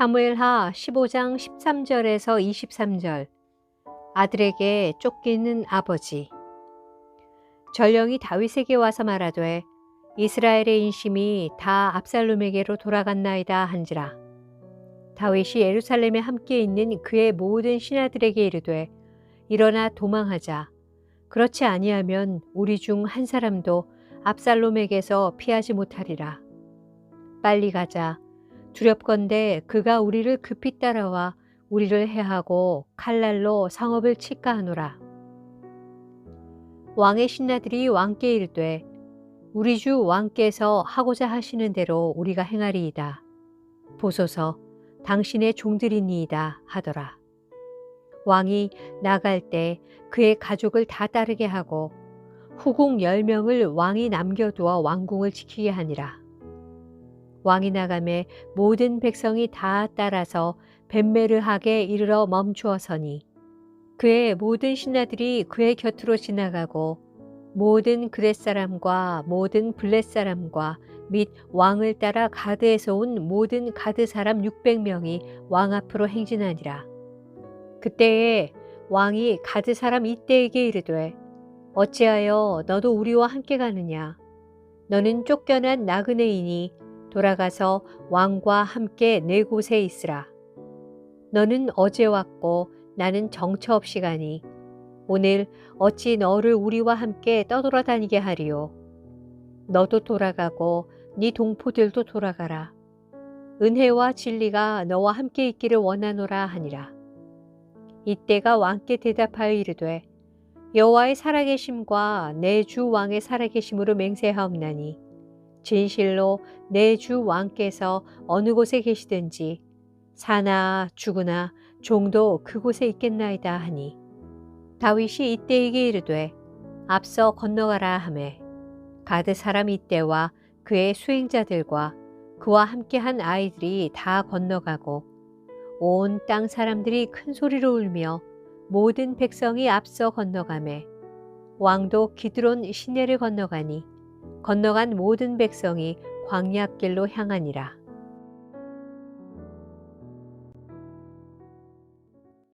사무엘하 15장 13절에서 23절. 아들에게 쫓기는 아버지. 전령이 다윗에게 와서 말하되 이스라엘의 인심이 다 압살롬에게로 돌아갔나이다 한지라. 다윗이 예루살렘에 함께 있는 그의 모든 신하들에게 이르되 일어나 도망하자. 그렇지 아니하면 우리 중 한 사람도 압살롬에게서 피하지 못하리라. 빨리 가자 두렵건대 그가 우리를 급히 따라와 우리를 해하고 칼날로 상업을 칠까 하노라. 왕의 신하들이 왕께 이르되 우리 주 왕께서 하고자 하시는 대로 우리가 행하리이다. 보소서 당신의 종들이니이다 하더라. 왕이 나갈 때 그의 가족을 다 따르게 하고 후궁 열명을 왕이 남겨두어 왕궁을 지키게 하니라. 왕이 나감에 모든 백성이 다 따라서 벤메르하게 이르러 멈추어서니 그의 모든 신하들이 그의 곁으로 지나가고 모든 그렛 사람과 모든 블렛 사람과 및 왕을 따라 가드에서 온 모든 가드 사람 600명이 왕 앞으로 행진하니라. 그때에 왕이 가드 사람 이때에게 이르되 어찌하여 너도 우리와 함께 가느냐 너는 쫓겨난 나그네이니 돌아가서 왕과 함께 내 곳에 있으라. 너는 어제 왔고 나는 정처 없이 가니 오늘 어찌 너를 우리와 함께 떠돌아다니게 하리요. 너도 돌아가고 네 동포들도 돌아가라. 은혜와 진리가 너와 함께 있기를 원하노라 하니라. 이때가 왕께 대답하여 이르되 여호와의 살아계심과 내 주 왕의 살아계심으로 맹세하옵나니 진실로 내 주 왕께서 어느 곳에 계시든지 사나 죽으나 종도 그곳에 있겠나이다 하니 다윗이 이때에게 이르되 앞서 건너가라 하매 가드 사람 이때와 그의 수행자들과 그와 함께한 아이들이 다 건너가고 온 땅 사람들이 큰 소리로 울며 모든 백성이 앞서 건너가매 왕도 기드론 시내를 건너가니 건너간 모든 백성이 광야길로 향하니라.